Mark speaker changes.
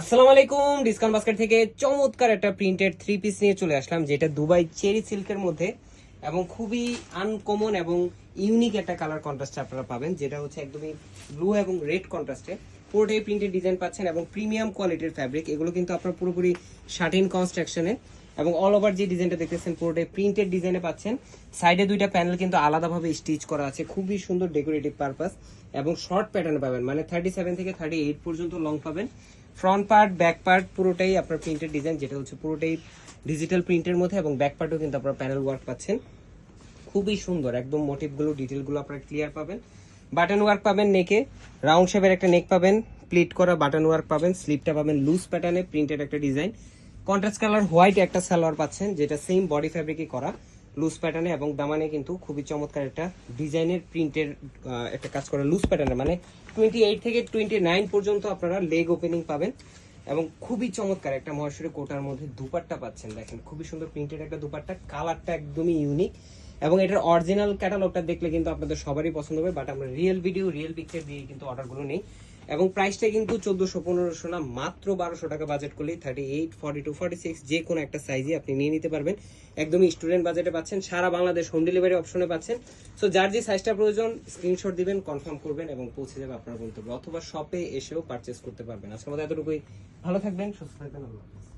Speaker 1: আসসালামু আলাইকুম, discount basket থেকে চমৎকার একটা প্রিন্টেড থ্রি পিস নিয়ে চলে আসলাম, যেটা দুবাই চেরি সিল্কের মধ্যে এবং খুবই আনকমন এবং ইউনিক একটা কালার কন্ট্রাস্টে আপনারা পাবেন, যেটা হচ্ছে একদমই ব্লু এবং রেড কন্ট্রাস্টে পুরোটাই প্রিন্টেড ডিজাইন পাচ্ছেন এবং প্রিমিয়াম কোয়ালিটির ফ্যাব্রিক এগুলো কিন্তু আপনার পুরোপুরি শার্টিন কনস্ট্রাকশনে এবং অল ওভার যে ডিজাইনটা দেখতেছেন, পুরোটাই প্রিন্টেড ডিজাইনে পাচ্ছেন। সাইডে দুইটা প্যানেল কিন্তু আলাদাভাবে স্টিচ করা আছে। খুবই সুন্দর ডেকোরেটিভ পারপাস এবং শর্ট প্যাটার্ন পাবেন। মানে থার্টি সেভেন থেকে থার্টি এইট পর্যন্ত লং পাবেন। ফ্রন্ট পার্ট ব্যাক পার্ট পুরোটাই আপনার প্রিন্টেড ডিজাইন যেটা হচ্ছে পুরোটাই ডিজিটাল প্রিন্টের মধ্যে এবং ব্যাক পার্টও কিন্তু আপনার প্যানেল ওয়ার্ক পাচ্ছেন। খুবই সুন্দর, একদম মোটিভগুলো ডিটেলগুলো আপনারা ক্লিয়ার পাবেন। বাটন ওয়ার্ক পাবেন নেকে রাউন্ড শেপের একটা নেক পাবেন। প্লিট করা বাটন ওয়ার্ক পাবেন। স্লিপটা পাবেন লুজ প্যাটার্নে প্রিন্টেড একটা ডিজাইন কন্ট্রাস্ট কালার হোয়াইট একটা সালোয়ার পাচ্ছেন, যেটা সেম বডি ফ্যাব্রিকই করা লুজ প্যাটার্নে এবং দামানে কিন্তু খুবই চমৎকার একটা ডিজাইনের প্রিন্টের একটা কাজ করা লুজ প্যাটার্নে মানে টোয়েন্টি এইট থেকে টোয়েন্টি নাইন পর্যন্ত আপনারা লেগ ওপেনিং পাবেন এবং খুবই চমৎকার একটা মহেশ্বরী কোটার মধ্যে দুপাট্টা পাচ্ছেন। দেখেন, খুবই সুন্দর প্রিন্টেড একটা দুপাট্টা। কালারটা একদমই ইউনিক এবং এটার অরিজিনাল ক্যাটালগটা দেখলে কিন্তু আপনাদের সবারই পছন্দ হবে বাট আমরা রিয়েল ভিডিও রিয়েল পিকচার দিয়ে কিন্তু অর্ডারগুলো নেই। এবং প্রাইসটা কিন্তু চোদ্দশো, পনেরোশো না, মাত্র বারোশো টাকা বাজেট করলেই thirty eight forty two forty six যে কোনো একটা সাইজে আপনি নিয়ে নিতে পারবেন। একদমই স্টুডেন্ট বাজেটে পাচ্ছেন, সারা বাংলাদেশ হোম ডেলিভারি অপশনে পাচ্ছেন। সো যার যে সাইজটা প্রয়োজন স্ক্রিনশট দিবেন কনফার্ম করবেন এবং পৌঁছে যাবে আপনার গন্তব্যে অথবা শপে এসেও পারচেস করতে পারবেন। আজকের মতো এতটুকুই। ভালো থাকবেন, সুস্থ থাকবেন।